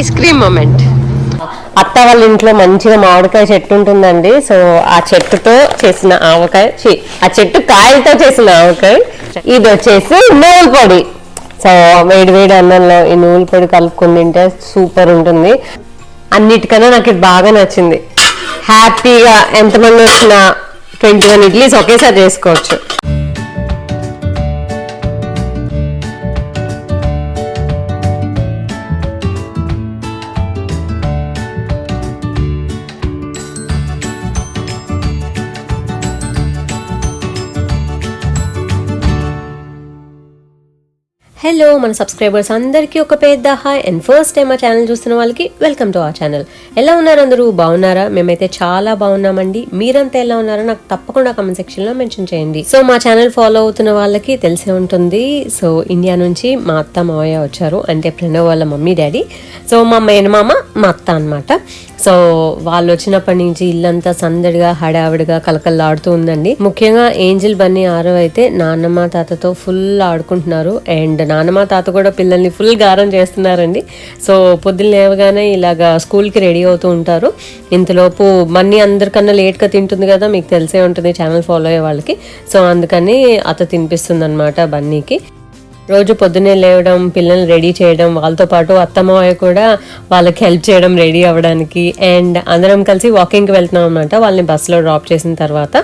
Ice cream moment అత్త వాళ్ళ ఇంట్లో మంచిగా మామిడికాయ చెట్టు ఉంటుందండి. సో ఆ చెట్టుతో చేసిన ఆవకాయ ఆ చెట్టు కాయలతో చేసిన ఆవకాయ. ఇది వచ్చేసి నూనె పొడి. సో వేడి వేడి అన్నంలో ఈ నూనె పొడి కలుపుకుని తింటే సూపర్ ఉంటుంది. అన్నిటికన్నా నాకు ఇది బాగా నచ్చింది. హ్యాపీగా ఎంతమంది వచ్చినా ట్వంటీ వన్ ఇడ్లీస్ ఒకేసారి చేసుకోవచ్చు. హలో మన సబ్స్క్రైబర్స్ అందరికీ ఒక పెద్ద హాయ్ అండ్ ఫస్ట్ టైం మా ఛానల్ చూస్తున్న వాళ్ళకి వెల్కమ్ టు ఆ ఛానల్ ఎలా ఉన్నారు అందరూ? బాగున్నారా? మేమైతే చాలా బాగున్నామండి. మీరంతా ఎలా ఉన్నారో నాకు తప్పకుండా కమెంట్ సెక్షన్లో మెన్షన్ చేయండి. సో మా ఛానల్ ఫాలో అవుతున్న వాళ్ళకి తెలిసే ఉంటుంది. సో ఇండియా నుంచి మా అత్త మావయ్య వచ్చారు. అంటే ప్రణవ్ వాళ్ళ మమ్మీ డాడీ. సో మా మేనమామ మా అత్త అన్నమాట. సో వాళ్ళు వచ్చినప్పటి నుంచి ఇల్లంతా సందడిగా హడావిడిగా కలకల్లాడుతూ ఉందండి. ముఖ్యంగా ఏంజిల్ బన్నీ ఆరో అయితే నాన్నమ్మ తాతతో ఫుల్ ఆడుకుంటున్నారు. అండ్ నాన్నమ్మ తాత కూడా పిల్లల్ని ఫుల్ గారం చేస్తున్నారండి. సో పొద్దున్న లేవగానే ఇలాగా స్కూల్కి రెడీ అవుతూ ఉంటారు. ఇంతలోపు బన్నీ అందరికన్నా లేట్గా తింటుంది కదా మీకు తెలిసే ఉంటుంది ఛానల్ ఫాలో అయ్యే వాళ్ళకి. సో అందుకని అత తినిపిస్తుంది అనమాట బన్నీకి. రోజు పొద్దున్నే లేవడం పిల్లల్ని రెడీ చేయడం వాళ్ళతో పాటు అత్తమావయ్య కూడా వాళ్ళకి హెల్ప్ చేయడం రెడీ అవ్వడానికి. అండ్ అందరం కలిసి వాకింగ్కి వెళ్తున్నాం అనమాట వాళ్ళని బస్సులో డ్రాప్ చేసిన తర్వాత.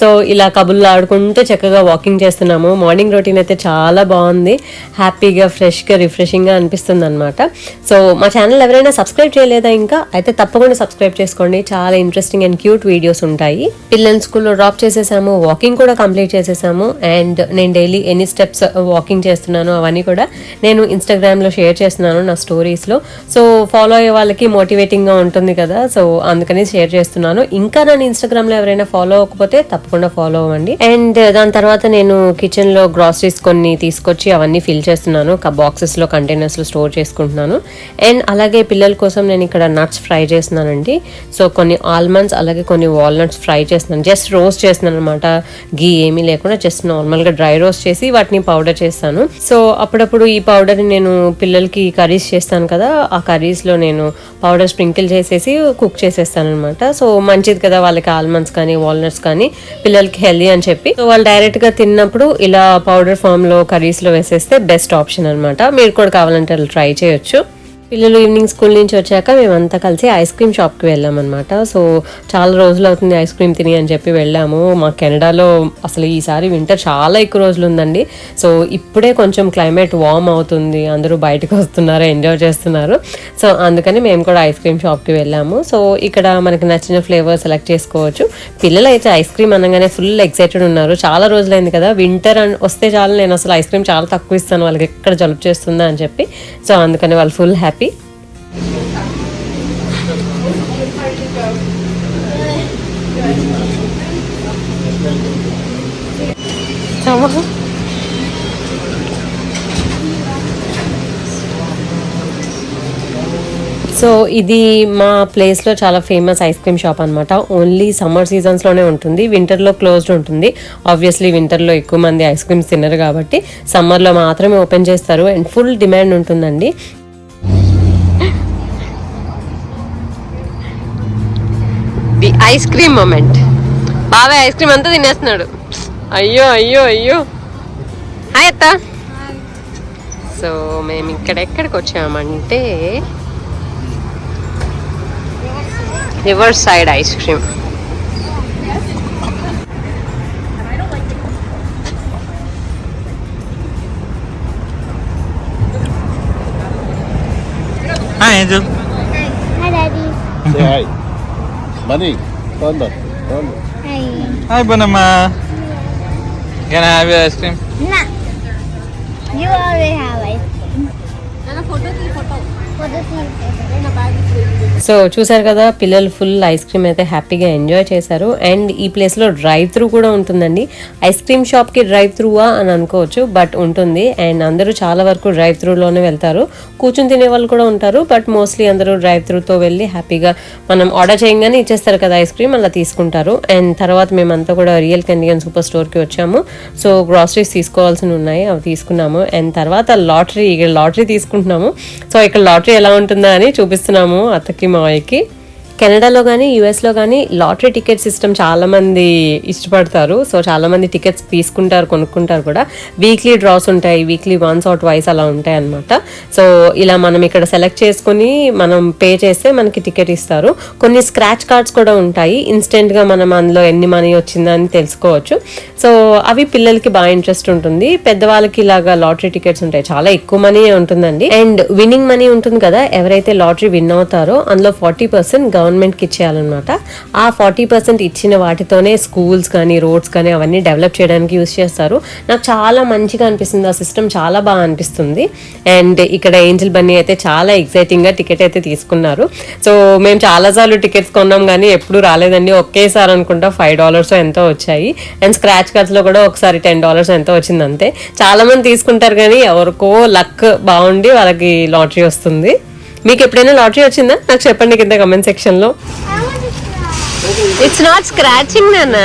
సో ఇలా కబుర్లు ఆడుకుంటూ చక్కగా వాకింగ్ చేస్తున్నాము. మార్నింగ్ రొటీన్ అయితే చాలా బాగుంది. హ్యాపీగా ఫ్రెష్గా రిఫ్రెషింగ్గా అనిపిస్తుంది అనమాట సో మా ఛానల్ ఎవరైనా సబ్స్క్రైబ్ చేయలేదా ఇంకా? అయితే తప్పకుండా సబ్స్క్రైబ్ చేసుకోండి. చాలా ఇంట్రెస్టింగ్ అండ్ క్యూట్ వీడియోస్ ఉంటాయి. పిల్లల్ని స్కూల్లో డ్రాప్ చేసేసాము. వాకింగ్ కూడా కంప్లీట్ చేసేసాము. అండ్ నేను డైలీ ఎన్ని స్టెప్స్ వాకింగ్ చేస్తున్నాను అవన్నీ కూడా నేను ఇన్స్టాగ్రామ్లో షేర్ చేస్తున్నాను నా స్టోరీస్లో. సో ఫాలో అయ్యే వాళ్ళకి మోటివేటింగ్గా ఉంటుంది కదా సో అందుకని షేర్ చేస్తున్నాను. ఇంకా నన్ను ఇన్స్టాగ్రామ్లో ఎవరైనా ఫాలో అవ్వకపోతే తప్పకుండా ఫాలో అవ్వండి. అండ్ దాని తర్వాత నేను కిచెన్లో గ్రాసరీస్ కొన్ని తీసుకొచ్చి అవన్నీ ఫిల్ చేస్తున్నాను బాక్సెస్లో కంటైనర్స్లో స్టోర్ చేసుకుంటున్నాను. అండ్ అలాగే పిల్లల కోసం నేను ఇక్కడ నట్స్ ఫ్రై చేస్తున్నానండి. సో కొన్ని ఆల్మండ్స్ అలాగే కొన్ని వాల్నట్స్ ఫ్రై చేస్తున్నాను. జస్ట్ రోస్ట్ చేస్తున్నాను అనమాట గీ ఏమీ లేకుండా జస్ట్ నార్మల్గా డ్రై రోస్ట్ చేసి వాటిని పౌడర్ చేస్తాను. సో అప్పుడప్పుడు ఈ పౌడర్ని నేను పిల్లలకి కర్రీస్ చేస్తాను కదా ఆ కర్రీస్లో నేను పౌడర్ స్ప్రింకిల్ చేసేసి కుక్ చేసేస్తాను అనమాట సో మంచిది కదా వాళ్ళకి ఆల్మండ్స్ కానీ వాల్నట్స్ కానీ పిల్లలకి హెల్దీ అని చెప్పి. సో వాళ్ళు డైరెక్ట్గా తిన్నప్పుడు ఇలా పౌడర్ ఫామ్లో కర్రీస్లో వేసేస్తే బెస్ట్ ఆప్షన్ అనమాట మీరు కూడా కావాలంటే ట్రై చేయొచ్చు. పిల్లలు ఈవినింగ్ స్కూల్ నుంచి వచ్చాక మేమంతా కలిసి ఐస్ క్రీమ్ షాప్కి వెళ్ళాం అనమాట సో చాలా రోజులు అవుతుంది ఐస్ క్రీమ్ తిని అని చెప్పి వెళ్ళాము. మా కెనడాలో అసలు ఈసారి వింటర్ చాలా ఎక్కువ రోజులు ఉందండి. సో ఇప్పుడే కొంచెం క్లైమేట్ వార్మ్ అవుతుంది. అందరూ బయటకు వస్తున్నారు ఎంజాయ్ చేస్తున్నారు. సో అందుకని మేము కూడా ఐస్ క్రీమ్ షాప్కి వెళ్ళాము. సో ఇక్కడ మనకి నచ్చిన ఫ్లేవర్ సెలెక్ట్ చేసుకోవచ్చు. పిల్లలు అయితే ఐస్ క్రీమ్ అనగానే ఫుల్ ఎక్సైటెడ్ ఉన్నారు. చాలా రోజులైంది కదా. వింటర్ వస్తే చాలు నేను అసలు ఐస్ క్రీమ్ చాలా తక్కువ ఇస్తాను. వాళ్ళకి ఎక్కడ జలుపు చేస్తుందా అని చెప్పి. సో అందుకని వాళ్ళు ఫుల్ హ్యాపీ సో ఇది మా ప్లేస్లో చాలా ఫేమస్ ఐస్ క్రీమ్ షాప్ అనమాట ఓన్లీ సమ్మర్ సీజన్స్లోనే ఉంటుంది. వింటర్లో క్లోజ్డ్ ఉంటుంది. ఆబ్వియస్లీ వింటర్లో ఎక్కువ మంది ఐస్ క్రీమ్స్ తినరు కాబట్టి సమ్మర్లో మాత్రమే ఓపెన్ చేస్తారు అండ్ ఫుల్ డిమాండ్ ఉంటుందండి. ది ఐస్ క్రీమ్ మూమెంట్ బాబాయ్ ఐస్ క్రీమ్ అంతా తినేస్తున్నాడు. అయ్యో అయ్యో అయ్యో హాయ్ అత్త సో మేము ఇక్కడ ఎక్కడికి వచ్చామంటే river side ice cream Hi, Angel. Hi, Daddy. Say hi. Bunny. Turn that. Hi. Hi, Banama. Can I have your ice cream? Nah. You already have ice cream. Photo see photo. Photo see photo. So చూసారు కదా పిల్లలు full ice cream అయితే హ్యాపీగా enjoy చేశారు. And ఈ ప్లేస్లో drive through కూడా ఉంటుందండి. ఐస్ క్రీమ్ షాప్కి డ్రైవ్ త్రూవా అని అనుకోవచ్చు బట్ ఉంటుంది. అండ్ అందరూ చాలా వరకు డ్రైవ్ త్రూలోనే వెళ్తారు. కూర్చుని తినే వాళ్ళు కూడా ఉంటారు బట్ మోస్ట్లీ అందరూ డ్రైవ్ త్రూతో వెళ్ళి హ్యాపీగా మనం ఆర్డర్ చేయగానే ఇచ్చేస్తారు కదా ఐస్ క్రీమ్ అలా తీసుకుంటారు. అండ్ తర్వాత మేమంతా కూడా రియల్ కెండియన్ సూపర్ స్టోర్కి వచ్చాము. సో గ్రాసరీస్ తీసుకోవాల్సి ఉన్నాయి అవి తీసుకున్నాము. అండ్ తర్వాత లాటరీ ఇక్కడ లాటరీ తీసుకుంటున్నాము. సో ఇక్కడ లాటరీ లాటరీ ఎలా ఉంటుందా అని చూపిస్తున్నాము అత్తకి. Μαϊκή. కెనడాలో కానీ యూఎస్లో కానీ లాటరీ టికెట్ సిస్టమ్ చాలామంది ఇష్టపడతారు. సో చాలామంది టికెట్స్ తీసుకుంటారు కొనుక్కుంటారు కూడా. వీక్లీ డ్రాస్ ఉంటాయి వీక్లీ వన్స్ ఆర్ ట్వైస్ అలా ఉంటాయి అనమాట సో ఇలా మనం ఇక్కడ సెలెక్ట్ చేసుకుని మనం పే చేస్తే మనకి టికెట్ ఇస్తారు. కొన్ని స్క్రాచ్ కార్డ్స్ కూడా ఉంటాయి. ఇన్స్టెంట్గా మనం అందులో ఎన్ని మనీ వచ్చిందని తెలుసుకోవచ్చు. సో అవి పిల్లలకి బాగా ఇంట్రెస్ట్ ఉంటుంది. పెద్దవాళ్ళకి ఇలాగా లాటరీ టికెట్స్ ఉంటాయి. చాలా ఎక్కువ మనీ ఉంటుందండి. అండ్ విన్నింగ్ మనీ ఉంటుంది కదా ఎవరైతే లాటరీ విన్ అవుతారో అందులో ఫార్టీ పర్సెంట్ గవర్నమెంట్కి ఇచ్చేయాలన్నమాట. ఆ ఫార్టీ పర్సెంట్ ఇచ్చిన వాటితోనే స్కూల్స్ కానీ రోడ్స్ కానీ అవన్నీ డెవలప్ చేయడానికి యూస్ చేస్తారు. నాకు చాలా మంచిగా అనిపిస్తుంది. ఆ సిస్టమ్ చాలా బాగా అనిపిస్తుంది. అండ్ ఇక్కడ ఏంజిల్ బన్నీ అయితే చాలా ఎక్సైటింగ్గా టికెట్ అయితే తీసుకున్నారు. సో మేము చాలాసార్లు టికెట్స్ కొన్నాం కానీ ఎప్పుడు రాలేదండి. ఒకేసారి అనుకుంటా ఫైవ్ డాలర్స్ ఎంతో వచ్చాయి. అండ్ స్క్రాచ్ కార్డ్స్లో కూడా ఒకసారి టెన్ డాలర్స్ ఎంతో వచ్చింది అంతే. చాలామంది తీసుకుంటారు కానీ ఎవరికో లక్ బాగుండి వాళ్ళకి లాటరీ వస్తుంది. మీకు ఎప్పుడైనా లాటరీ వచ్చిందా? నాకు చెప్పండి కింద కమెంట్ సెక్షన్లో. ఇట్స్ నాట్ స్క్రాచింగ్ నాన్న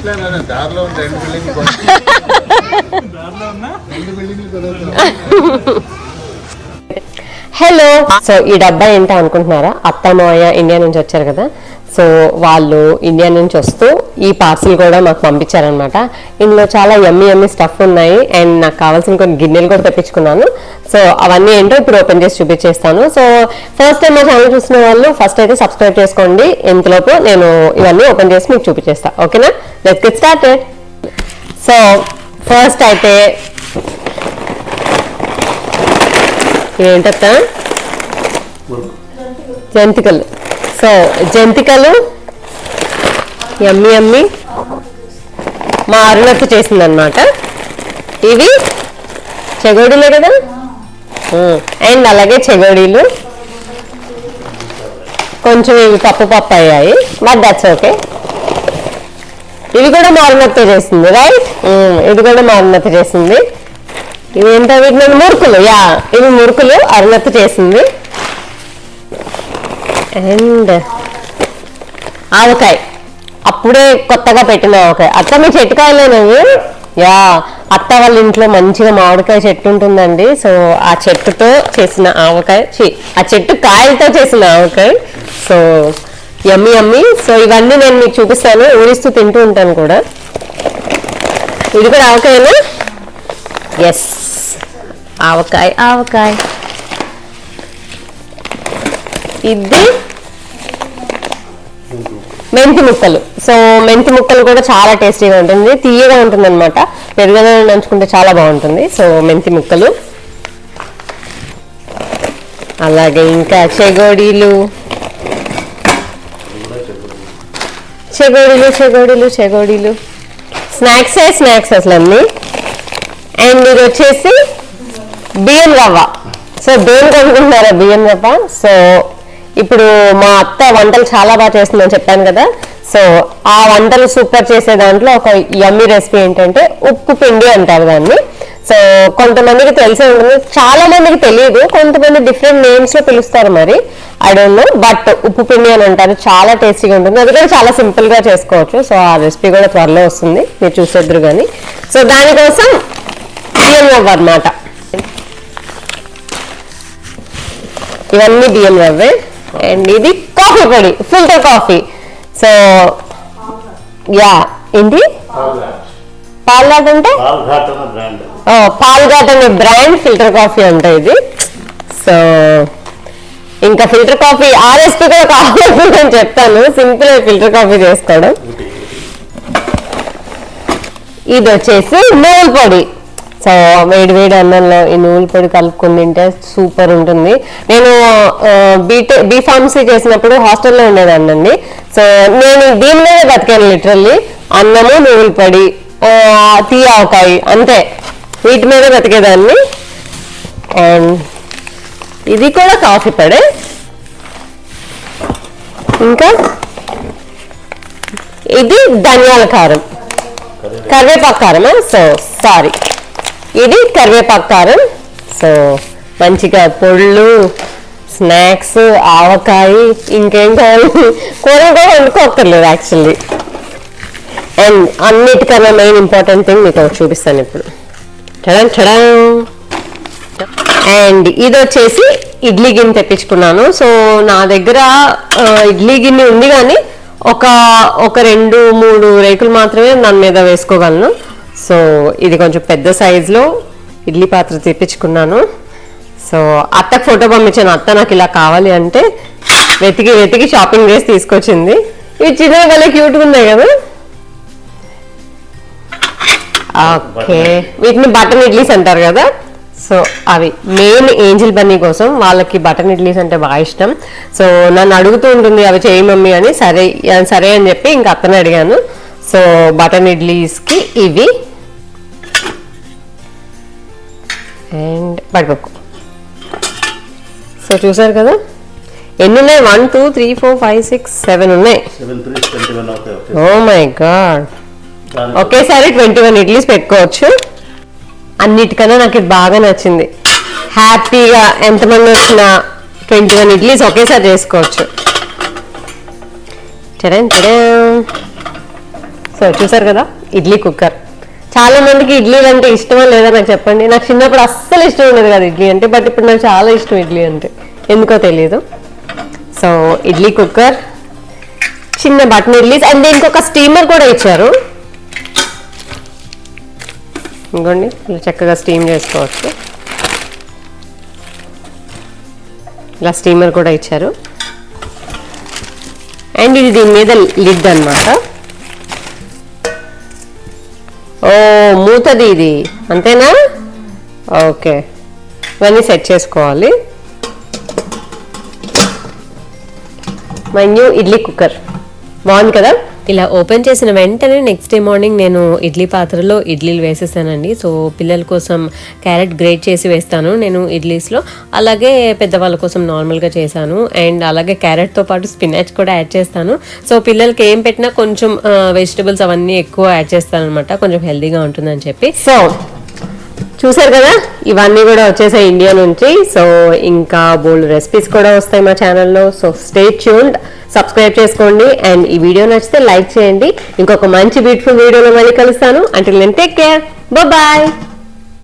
ప్లాన్ అదే దారిలో ఉంది రెండు బిల్డింగ్ హలో సో ఈ డబ్బా ఏంటో అనుకుంటున్నారా? అత్త మాయ ఇండియా నుంచి వచ్చారు కదా. సో వాళ్ళు ఇండియా నుంచి వస్తూ ఈ పార్సిల్ కూడా మాకు పంపించారనమాట ఇందులో చాలా ఎమ్మి ఎమ్మి స్టఫ్ ఉన్నాయి. అండ్ నాకు కావాల్సిన కొన్ని గిన్నెలు కూడా తెప్పించుకున్నాను. సో అవన్నీ ఏంటో ఇప్పుడు ఓపెన్ చేసి చూపించేస్తాను. సో ఫస్ట్ టైం మా ఛానల్ చూసిన వాళ్ళు ఫస్ట్ అయితే సబ్స్క్రైబ్ చేసుకోండి. ఇంతలోపు నేను ఇవన్నీ ఓపెన్ చేసి మీకు చూపించేస్తా. ఓకేనా let's get started so first అయితే ఏంటత్త? జంతికలు. సో జంతికలు ఎమ్మి ఎమ్మి మా అరుణక్క చేసిందనమాట ఇవి చెగోడీలే కదా? అండ్ అలాగే చెగోడీలు. కొంచెం ఇవి పప్పు పప్పు అయ్యాయి. బట్ దట్స్ ఓకే ఇది కూడా మారుమత్త చేసింది రైట్ ఇది కూడా మారుమత్త చేసింది. ఇవి ఏంటో వీటిని మురుకులు? యా ఇవి మురుకులు అరుణత్ చేసింది. అండ్ ఆవకాయ. అప్పుడే కొత్తగా పెట్టిన ఆవకాయ. అత్త మీ చెట్టుకాయలేనవి యా అత్త వాళ్ళ ఇంట్లో మంచిగా మామిడికాయ చెట్టు ఉంటుందండి. సో ఆ చెట్టుతో చేసిన ఆవకాయ. ఆ చెట్టు కాయలతో చేసిన ఆవకాయ. So yummy yummy. సో ఇవన్నీ నేను మీకు చూపిస్తాను. ఊరిస్తూ తింటూ ఉంటాను కూడా. ఇది కూడా ఆవకాయనా? ఎస్ ఆవకాయ ఆవకాయ. ఇది మెంతి ముక్కలు. సో మెంతి ముక్కలు కూడా చాలా టేస్టీగా ఉంటుంది. తీయగా ఉంటుంది అనమాట పెరుగుదల నంచుకుంటే చాలా బాగుంటుంది. సో మెంతి ముక్కలు. అలాగే ఇంకా చెగోడీలు. చెగోడీలు చెగోడీలు చెగోడీలు. స్నాక్సే స్నాక్స్ అసలు అన్నీ. అండ్ ఇది వచ్చేసి బియ్యం రవ్వ. సో దేనికి అనుకుంటున్నారా? బియ్యం రవ్వ. సో ఇప్పుడు మా అత్త వంటలు చాలా బాగా చేస్తుందని చెప్పాను కదా. సో ఆ వంటలు సూపర్ చేసే దాంట్లో ఒక యమ్మీ రెసిపీ ఏంటంటే ఉప్పు పిండి అంటారు దాన్ని. సో కొంతమందికి తెలిసే ఉంటుంది. చాలా మందికి తెలియదు. కొంతమంది డిఫరెంట్ నేమ్స్లో పిలుస్తారు మరి. ఐ డోంట్ నో బట్ ఉప్పు పిండి అని అంటారు. చాలా టేస్టీగా ఉంటుంది. అది కూడా చాలా సింపుల్గా చేసుకోవచ్చు. సో ఆ రెసిపీ కూడా త్వరలో వస్తుంది. మీరు చూసేద్దరు కానీ. సో దానికోసం బియ్యం రవ్వ అన్నమాట ఇవన్నీ బియ్యం రవ్వే అండ్ ఇది కాఫీ పొడి ఫిల్టర్ కాఫీ. సో యా ఏంటి? పాల్ఘాట్ అంటే? పాల్ఘాట్ అనే బ్రాండ్ ఫిల్టర్ కాఫీ అంట ఇది. సో ఇంకా ఫిల్టర్ కాఫీ ఆ రెసిపీ కూడా కావాలి నేను చెప్తాను. సింపుల్ ఫిల్టర్ కాఫీ చేసుకోవడం. ఇది వచ్చేసి నువ్వుల పొడి. సో వేడి వేడి అన్నంలో ఈ నూనె పొడి కలుపుకొని తింటే సూపర్ ఉంటుంది. నేను బీటెక్ బీ ఫార్మసీ చేసినప్పుడు హాస్టల్లో ఉండేదాన్నండి. సో నేను దీని మీద బతికాను లిటరల్లీ. అన్నము నూనె పొడి తీ ఆవకాయ అంతే. వీటి మీద బతికేదాన్ని. అండ్ ఇది కూడా కాఫీ పొడే. ఇంకా ఇది ధనియాల కారం. కరివేపాకు కారమా? So sorry. ఇది కరివేపాకు కారం. సో మంచిగా పొళ్ళు స్నాక్స్ ఆవకాయ ఇంకేం కావాలి కూర కూడా వండుకోక్కర్లేదు యాక్చువల్లీ. అండ్ అన్నిటికన్నా మెయిన్ ఇంపార్టెంట్ థింగ్ మీకు చూపిస్తాను ఇప్పుడు. చడం చడం అండ్ ఇది వచ్చేసి ఇడ్లీ గిన్నె తెప్పించుకున్నాను. సో నా దగ్గర ఇడ్లీ గిన్నె ఉంది కానీ ఒక ఒక రెండు మూడు రేకులు మాత్రమే దాని మీద వేసుకోగలను. సో ఇది కొంచెం పెద్ద సైజులో ఇడ్లీ పాత్ర తెప్పించుకున్నాను. సో అత్తకు ఫోటో పంపించాను. అత్త నాకు ఇలా కావాలి అంటే వెతికి వెతికి షాపింగ్ చేసి తీసుకొచ్చింది. ఇవి చిన్నవి భలే క్యూట్గా ఉన్నాయి కదా. ఓకే. వీటిని బటన్ ఇడ్లీస్ అంటారు కదా. సో అవి మెయిన్ ఏంజిల్ బన్నీ కోసం వాళ్ళకి బటన్ ఇడ్లీస్ అంటే బాగా ఇష్టం. సో నన్ను అడుగుతూ ఉంటుంది అవి చేయి మమ్మీ అని. సరే సరే అని చెప్పి ఇంకా అత్తని అడిగాను. సో బటన్ ఇడ్లీస్కి ఇవి అండ్ పడిపోకు సో చూసారు కదా? ఎన్ని ఉన్నాయి one two three four five six seven ఉన్నాయి ఓ మై గాడ్ ఒకేసారి ట్వంటీ వన్ ఇడ్లీస్ పెట్టుకోవచ్చు. అన్నిటికన్నా నాకు ఇది బాగా నచ్చింది. హ్యాపీగా ఎంతమంది వచ్చినా ట్వంటీ వన్ ఇడ్లీస్ ఒకేసారి చేసుకోవచ్చు. చడం చడం సో చూసారు కదా? ఇడ్లీ కుక్కర్ చాలా మందికి ఇడ్లీలు అంటే ఇష్టమా లేదా నాకు చెప్పండి. నాకు చిన్నప్పుడు అస్సలు ఇష్టం ఉండదు కదా ఇడ్లీ అంటే బట్ ఇప్పుడు నాకు చాలా ఇష్టం ఇడ్లీ అంటే. ఎందుకో తెలియదు సో ఇడ్లీ కుక్కర్ చిన్న బటన్ ఇడ్లీస్ అండ్ దీనికి ఒక స్టీమర్ కూడా ఇచ్చారు. ఇంకోండి ఇలా చక్కగా స్టీమ్ చేసుకోవచ్చు. ఇలా స్టీమర్ కూడా ఇచ్చారు. అండ్ ఇది దీని మీద లిడ్ అన్నమాట. ఓ మూతది ఇది. అంతేనా? ఓకే. ఇవన్నీ సెట్ చేసుకోవాలి. My new idli cooker. బాగుంది కదా? ఇలా ఓపెన్ చేసిన వెంటనే నెక్స్ట్ డే మార్నింగ్ నేను ఇడ్లీ పాత్రలో ఇడ్లీలు వేసేసానండి. సో పిల్లల కోసం క్యారెట్ గ్రేట్ చేసి వేస్తాను నేను ఇడ్లీస్లో. అలాగే పెద్దవాళ్ళ కోసం నార్మల్గా చేశాను. అండ్ అలాగే క్యారెట్తో పాటు స్పినాచ్ కూడా యాడ్ చేస్తాను. సో పిల్లలకి ఏం పెట్టినా కొంచెం వెజిటబుల్స్ అవన్నీ ఎక్కువ యాడ్ చేస్తాను అనమాట కొంచెం హెల్దీగా ఉంటుందని చెప్పి. సో చూసారు కదా? ఇవన్నీ కూడా వచ్చేసాయి ఇండియా నుంచి. సో ఇంకా బోల్డ్ రెసిపీస్ కూడా వస్తాయి మా ఛానల్లో సో స్టే ట్యూన్డ్ సబ్స్క్రైబ్ చేసుకోండి. అండ్ ఈ వీడియో నచ్చితే లైక్ చేయండి. ఇంకొక మంచి బ్యూటిఫుల్ వీడియోలో మళ్ళీ కలుస్తాను. అంటే నేను టేక్ కేర్ బాయ్